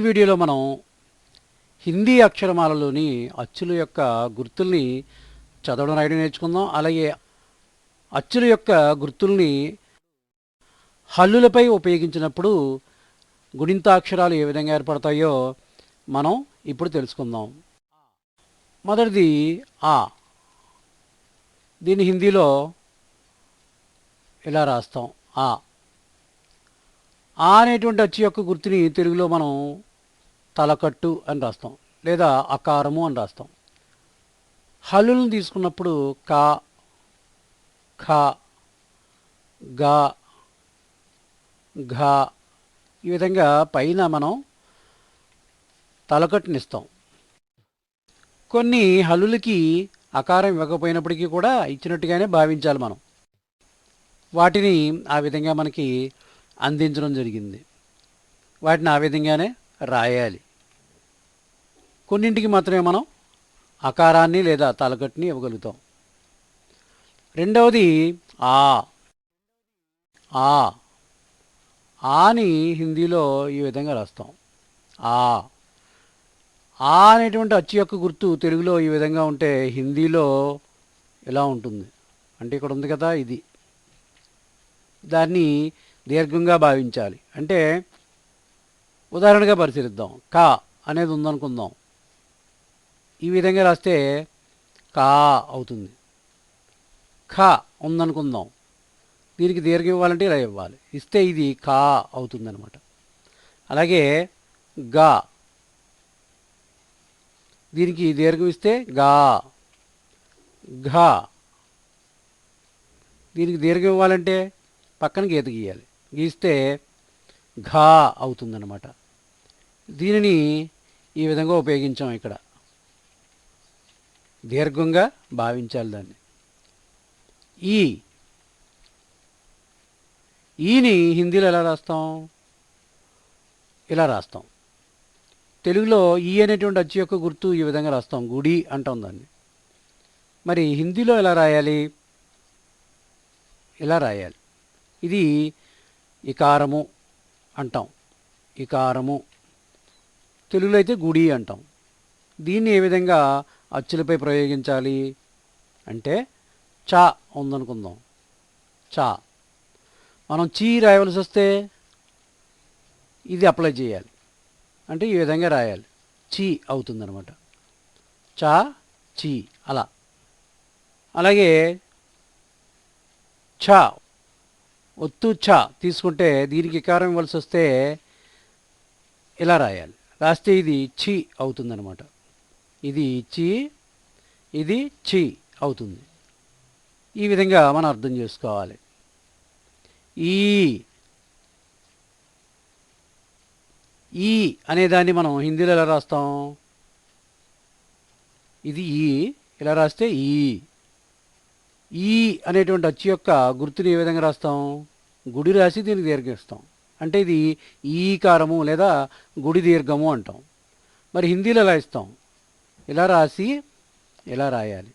వీడియోలో మనం హిందీ అక్షరమాలలోని అచ్చుల యొక్క గుర్తుల్ని చదవడం రాయడం నేర్చుకుందాం. అలాగే అచ్చుల యొక్క గుర్తుల్ని హల్లులపై ఉపయోగించినప్పుడు గుణింతాక్షరాలు ఏ విధంగా ఏర్పడతాయో మనం ఇప్పుడు తెలుసుకుందాం. మొదటిది ఆ. దీన్ని హిందీలో ఇలా రాస్తాం? ఆ. ఆ అనేటువంటి అచ్చు యొక్క గుర్తుని తెలుగులో మనం తలకట్టు అని రాస్తాం. లేదా అకారము అని రాస్తాం. హల్లులను తీసుకున్నప్పుడు కా ఖ గా ఘ ఈ విధంగా పైన మనం తలకట్టునిస్తాం. కొన్ని హల్లులకి అకారం ఇవ్వకపోయినప్పటికీ కూడా ఇచ్చినట్టుగానే భావించాలి మనం. వాటిని ఆ విధంగా మనకి అందించడం జరిగింది. వాటిని ఆ విధంగానే రాయాలి. కొన్నింటికి మాత్రమే మనం అకారాన్ని లేదా తలకట్టుని ఇవ్వగలుగుతాం. రెండవది ఆ. ఆ. ఆని హిందీలో ఈ విధంగా రాస్తాం. ఆ. ఆ అనేటువంటి అచ్చు యొక్క గుర్తు తెలుగులో ఈ విధంగా ఉంటే హిందీలో ఇలా ఉంటుంది? అంటే ఇక్కడ ఉంది కదా ఇది. దాన్ని దీర్ఘంగా భావించాలి. అంటే ఉదాహరణగా పరిశీలిద్దాం. కా అనేది ఉందనుకుందాం. ఈ విధంగా రాస్తే కా అవుతుంది. ఖ ఉందనుకుందాం. దీనికి దీర్ఘం ఇవ్వాలంటే ఇలా ఇవ్వాలి. ఇస్తే ఇది కా అవుతుందనమాట అలాగే గా. దీనికి దీర్ఘం ఇస్తే గా. ఘ. దీనికి దీర్ఘం ఇవ్వాలంటే పక్కన గీత గీయాలి. గీస్తే ఘా అవుతుందన్నమాట. దీనిని ఈ విధంగా ఉపయోగించాం ఇక్కడ. దీర్ఘంగా భావించాలి దాన్ని. ఈ ఈని హిందీలో ఎలా రాస్తాం? ఇలా రాస్తాం. తెలుగులో ఈ అనేటువంటి అచ్చు యొక్క గుర్తు ఈ విధంగా రాస్తాం. గుడి అంటాం దాన్ని. మరి హిందీలో ఎలా రాయాలి? ఇలా రాయాలి? ఇది ఇకారము అంటాం. ఇకారము. తెలుగులో అయితే గుడి అంటాం. దీన్ని ఏ విధంగా అచ్చులపై ప్రయోగించాలి అంటే చా ఉందనుకుందాం. చా. మనం చీ రాయవలసి వస్తే ఇది అప్లై చేయాలి. అంటే ఈ విధంగా రాయాలి. చీ అవుతుందనమాట చా చీ అలా. అలాగే ఛ ఒత్తు ఛ తీసుకుంటే దీనికి ఇకారం ఇవ్వాల్సి వస్తే ఇలా రాయాలి. రాస్తే ఇది ఛీ అవుతుందనమాట ఇది చి ఇది చి అవుతుంది. ఈ విధంగా మనం అర్థం చేసుకోవాలి. ఈ ఈ అనేదాన్ని మనం హిందీలో ఎలా రాస్తాం? ఇది ఈ ఇలా రాస్తే ఈ. ఈ అనేటువంటి అచ్చు యొక్క గుర్తుని ఏ విధంగా రాస్తాం? గుడి రాసి దీనికి దీర్ఘిస్తాం అంటే ఇది ఈకారము లేదా గుడి దీర్ఘము అంటాం. మరి హిందీలో ఎలా ఇస్తాం? ఇలా రాసి? ఇలా రాయాలి?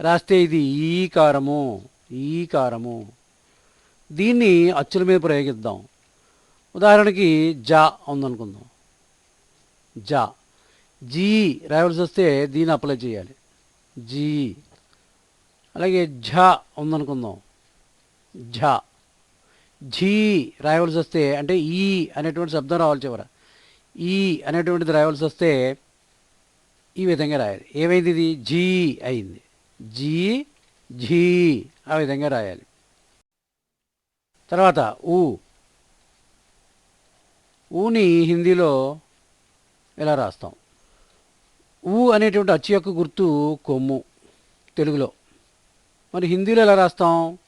రాస్తే ఇది ఈకారము ఈకారము దీన్ని అచ్చుల మీద ప్రయోగిద్దాం. ఉదాహరణకి జా ఉందనుకుందాం. జా. జీ రాయవలసి వస్తే దీన్ని అప్లై చేయాలి. జీ. అలాగే ఝ ఉందనుకుందాం. ఝ. ఝీ రాయవలసి వస్తే అంటే ఈ అనేటువంటి శబ్దం రావాలి చివర. ఈ అనేటువంటిది రాయవలసి వస్తే ఈ విధంగా రాయాలి. ఏమైంది ఇది? జీ అయింది. జీ ఝీ ఆ విధంగా రాయాలి. తర్వాత ఊ. ఊని హిందీలో ఇలా రాస్తాం? ఊ అనేటువంటి అచ్చు యొక్క గుర్తు కొమ్ము తెలుగులో. మరి హిందీలో ఎలా రాస్తాం?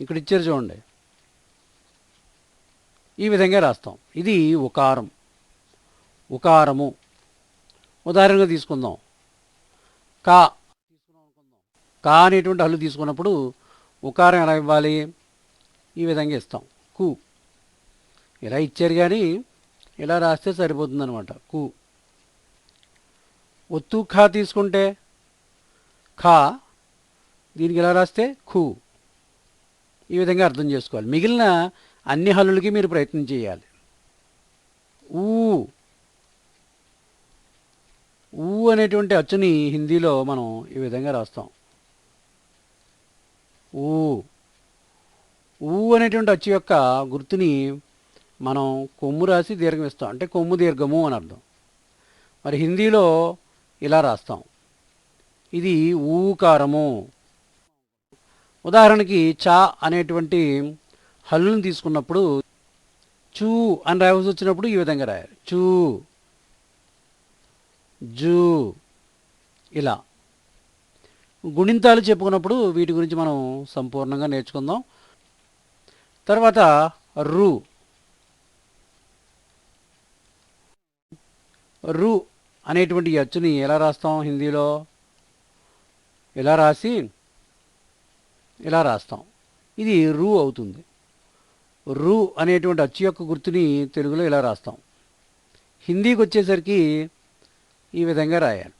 ఇక్కడ ఇచ్చారు చూడండి. ఈ విధంగా రాస్తాం. ఇది ఉకారం. ఉకారము. ఉదాహరణగా తీసుకుందాం. కా కా అనేటువంటి హల్లు తీసుకున్నప్పుడు ఉకారం ఎలా ఇవ్వాలి? ఈ విధంగా ఇస్తాం. కు. ఇలా ఇచ్చారు కానీ ఇలా రాస్తే సరిపోతుందనమాట కు. ఒత్తు ఖా తీసుకుంటే ఖా. దీనికి ఎలా రాస్తే ఖు ఈ విధంగా అర్థం చేసుకోవాలి. మిగిలిన అన్ని హల్లులకి మీరు ప్రయత్నం చేయాలి. ఊ. ఊ అనేటువంటి అచ్చుని హిందీలో మనం ఈ విధంగా రాస్తాం. ఊ. ఊ అనేటువంటి అచ్చు యొక్క గుర్తుని మనం కొమ్ము రాసి దీర్ఘం ఇస్తాం అంటే కొమ్ము దీర్ఘము అని అర్థం. మరి హిందీలో ఇలా రాస్తాం. ఇది ఊకారము. ఉదాహరణకి చా అనేటువంటి హల్లుని తీసుకున్నప్పుడు చూ అని రావాల్సి వచ్చినప్పుడు ఈ విధంగా రాయాలి. చూ. జూ. ఇలా. గుణింతాలు చెప్పుకున్నప్పుడు వీటి గురించి మనం సంపూర్ణంగా నేర్చుకుందాం. తర్వాత రు. రు అనేటువంటి అచ్చుని ఎలా రాస్తాం హిందీలో? ఇలా రాసి? ఇలా రాస్తాం? ఇది రు అవుతుంది. రు అనేటువంటి అచ్చు యొక్క గుర్తుని తెలుగులో ఇలా రాస్తాం? హిందీకి వచ్చేసరికి ఈ విధంగా రాయాలి.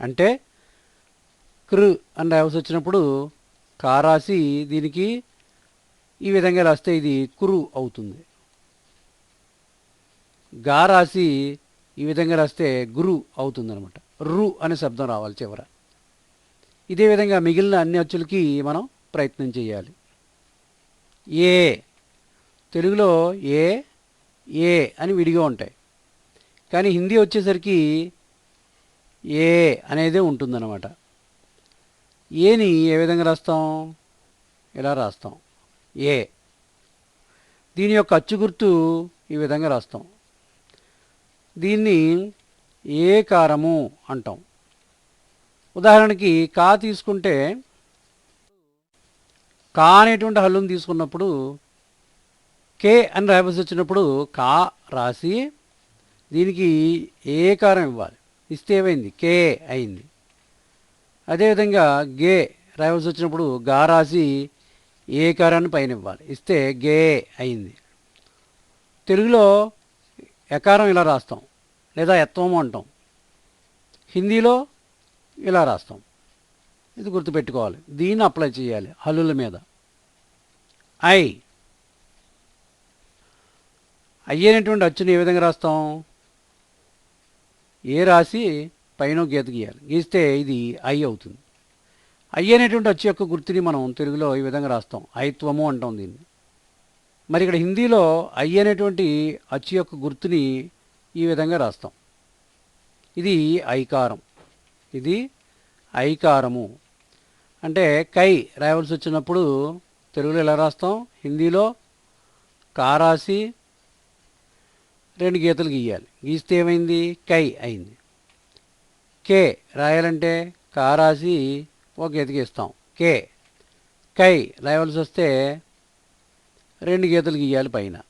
అంటే కృ అని రావాల్సి వచ్చినప్పుడు కారాసి దీనికి ఈ విధంగా రాస్తే ఇది కురు అవుతుంది. గా రాసి ఈ విధంగా రాస్తే గురు అవుతుంది అనమాట రు అనే శబ్దం రావాలి చివర. ఇదే విధంగా మిగిలిన అన్ని అచ్చులకి మనం ప్రయత్నం చేయాలి. ఏ తెలుగులో ఏ ఏ అని విడిగా ఉంటాయి. కానీ హిందీ వచ్చేసరికి ఏ అనేదే ఉంటుందన్నమాట. ఏని ఏ విధంగా రాస్తాం? ఇలా రాస్తాం? ఏ. దీని యొక్క అచ్చు గుర్తు ఈ విధంగా రాస్తాం. దీన్ని ఏ కారము అంటాం. ఉదాహరణకి కా తీసుకుంటే కా అనేటువంటి హల్లును తీసుకున్నప్పుడు కే అని రాయవలసి వచ్చినప్పుడు కా రాసి దీనికి ఏ కారం ఇవ్వాలి? ఇస్తే ఏమైంది? కే అయింది. అదేవిధంగా గే రాయవలసి వచ్చినప్పుడు గా రాసి ఏ కారాన్ని పైన ఇవ్వాలి? ఇస్తే గే అయింది. తెలుగులో ఎకారం ఇలా రాస్తాం లేదా ఎత్వము అంటాం. హిందీలో ఇలా రాస్తాం. ఇది గుర్తుపెట్టుకోవాలి. దీన్ని అప్లై చేయాలి హల్లుల మీద. ఐ. అయ్యేటువంటి అచ్చుని ఏ విధంగా రాస్తాం? ఏ రాసి పైన గీత గీయాలి? గీస్తే ఇది ఐ అవుతుంది. ఐ అనేటువంటి అచ్చు యొక్క గుర్తుని మనం తెలుగులో ఈ విధంగా రాస్తాం. ఐత్వము అంటాం దీన్ని. మరి ఇక్కడ హిందీలో ఐ అనేటువంటి అచ్చు యొక్క గుర్తుని ఈ విధంగా రాస్తాం. ఇది ఐకారం. ఇది ఐకారము. అంటే కై రాయవలసి వచ్చినప్పుడు తెలుగులో ఎలా రాస్తాం? హిందీలో కారాసి రెండు గీతలు గీయాలి. గీస్తే ఏమైంది కై అయింది. కే రాయాలంటే కా రాసి ఒక గీతకిస్తాం కే. కై రాయవలసి వస్తే రెండు గీతలు గీయాలి పైన.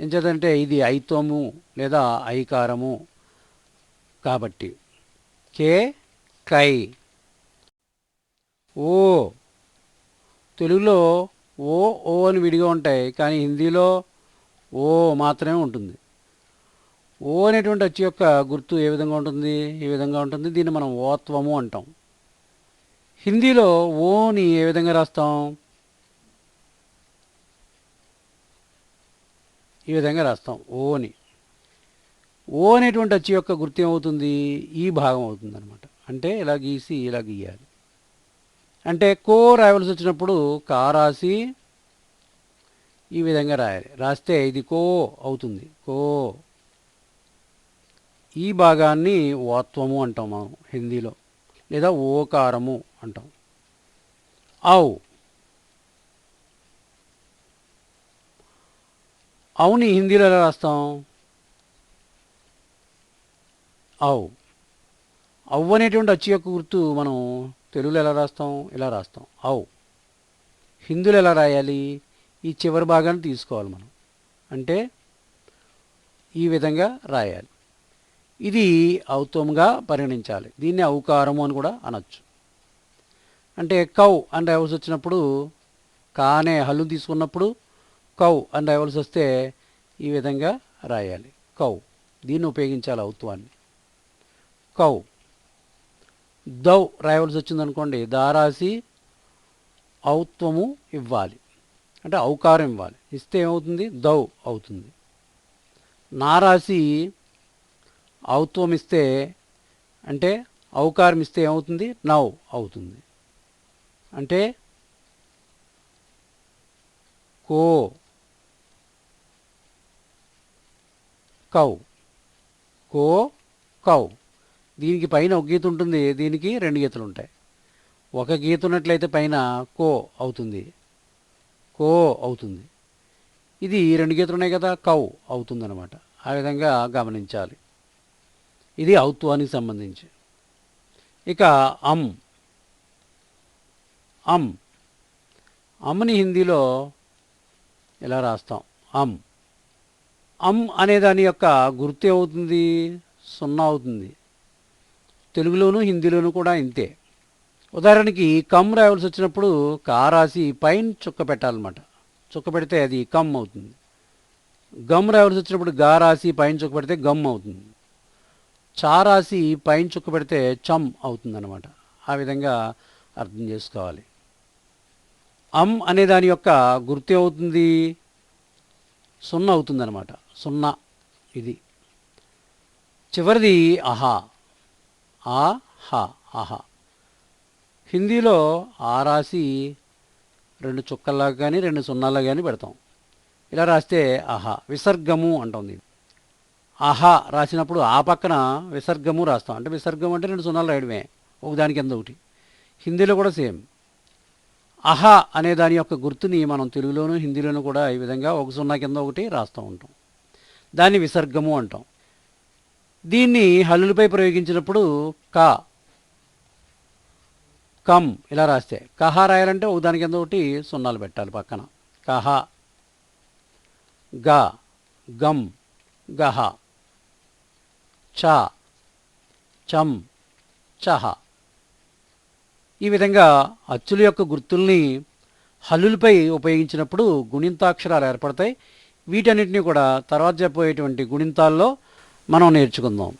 ఎంచేతంటే ఇది ఐత్వము లేదా ఐకారము కాబట్టి. కే కై. ఓ. తెలుగులో ఓ ఓ అని విడిగా ఉంటాయి కానీ హిందీలో ఓ మాత్రమే ఉంటుంది. ఓ అనేటువంటి అచ్చు యొక్క గుర్తు ఏ విధంగా ఉంటుంది? ఈ విధంగా ఉంటుంది? దీన్ని మనం ఓత్వము అంటాం. హిందీలో ఓని ఏ విధంగా రాస్తాం? ఈ విధంగా రాస్తాం. ఓని. ఓ అనేటువంటి అచ్చు యొక్క గుర్తు ఏమవుతుంది? ఈ భాగం అవుతుంది అనమాట అంటే ఇలా గీసి ఇలా గీయాలి అంటే కో రాయవలసి వచ్చినప్పుడు కా రాసి ఈ విధంగా రాయాలి. రాస్తే ఇది కో అవుతుంది. కో. ఈ భాగాన్ని ఓత్వము అంటాం మనం హిందీలో. లేదా ఓకారము అంటాం. ఔ. అవుని హిందీలో ఎలా రాస్తాం? ఔ. అవ్వు అనేటువంటి అచ్చు యొక్క గుర్తు మనం తెలుగులో ఎలా రాస్తాం? ఇలా రాస్తాం. ఔ. హిందీలో ఎలా రాయాలి? ఈ చివరి భాగాన్ని తీసుకోవాలి మనం. అంటే ఈ విధంగా రాయాలి. ఇది ఔత్వంగా పరిగణించాలి. దీన్ని ఔకారము అని కూడా అనొచ్చు. అంటే కౌ అని రాయవలసి వచ్చినప్పుడు కానే హల్లు తీసుకున్నప్పుడు కౌ అని రాయవలసి వస్తే ఈ విధంగా రాయాలి. కౌ. దీన్ని ఉపయోగించాలి ఔత్వాన్ని. కౌ. దౌ రాయవలసి వచ్చిందనుకోండి అనుకోండి రాసి ఔత్వము ఇవ్వాలి. అంటే ఔకారం ఇవ్వాలి. ఇస్తే ఏమవుతుంది? దౌ అవుతుంది. నారాసి ఔత్వం ఇస్తే అంటే ఔకారం ఇస్తే ఏమవుతుంది? నౌ అవుతుంది. అంటే కో కౌ. కో కౌ. దీనికి పైన ఒక గీత ఉంటుంది. దీనికి రెండు గీతలు ఉంటాయి. ఒక గీత ఉన్నట్లయితే పైన కో అవుతుంది. కో అవుతుంది. ఇది రెండు గీతలు ఉన్నాయి కదా కౌ అవుతుందన్నమాట. ఆ విధంగా గమనించాలి. ఇది ఔత్వానికి సంబంధించి. ఇక అమ్. అమ్. అమ్ని హిందీలో ఇలా రాస్తాం? అమ్. అమ్ అనే దాని యొక్క గుర్తు ఏమవుతుంది? సున్నా అవుతుంది. తెలుగులోను హిందీలోను కూడా ఇంతే. ఉదాహరణకి కమ్ రాయవలసి వచ్చినప్పుడు కా రాసి పైన చుక్క పెట్టాలన్నమాట. చుక్క పెడితే అది కమ్ అవుతుంది. గమ్ రాయవలసి వచ్చినప్పుడు గా రాసి పైన చుక్క పెడితే గమ్ అవుతుంది. చారాసి పైన చుక్క పెడితే చమ్ అవుతుందన్నమాట. ఆ విధంగా అర్థం చేసుకోవాలి. అమ్ అనే దాని యొక్క గుర్తు అవుతుంది సున్నా అవుతుందన్నమాట. సున్నా ఇది. చివరిది అహా. ఆ హా ఆహా హిందీలో ఆ రాసి రెండు చుక్కల్లాగా కానీ రెండు సున్నాల్లా కానీ పెడతాం. ఇలా రాస్తే ఆహా విసర్గము అంటుంది. ఆహా రాసినప్పుడు ఆ పక్కన విసర్గము రాస్తాం. అంటే విసర్గం అంటే రెండు సున్నాలు రాయడమే. ఒకదాని కింద ఒకటి. హిందీలో కూడా సేమ్. అహా అనే దాని యొక్క గుర్తుని మనం తెలుగులోను హిందీలోనూ కూడా ఈ విధంగా ఒక సున్నా కింద ఒకటి రాస్తూ ఉంటాం. దాన్ని విసర్గము అంటాం. దీన్ని హల్లులపై ప్రయోగించినప్పుడు కా కమ్ ఇలా రాస్తే కహా రాయాలంటే ఒక దాని కింద ఒకటి సున్నాలు పెట్టాలి పక్కన. కహ గా గమ్ గహ. చ చం చహ. ఈ విధంగా అచ్చుల యొక్క గుర్తుల్ని హల్లులపై ఉపయోగించినప్పుడు గుణింతాక్షరాలు ఏర్పడతాయి. వీటన్నిటిని కూడా తర్వాత చెప్పబోయేటువంటి గుణింతాల్లో మనం నేర్చుకుందాం.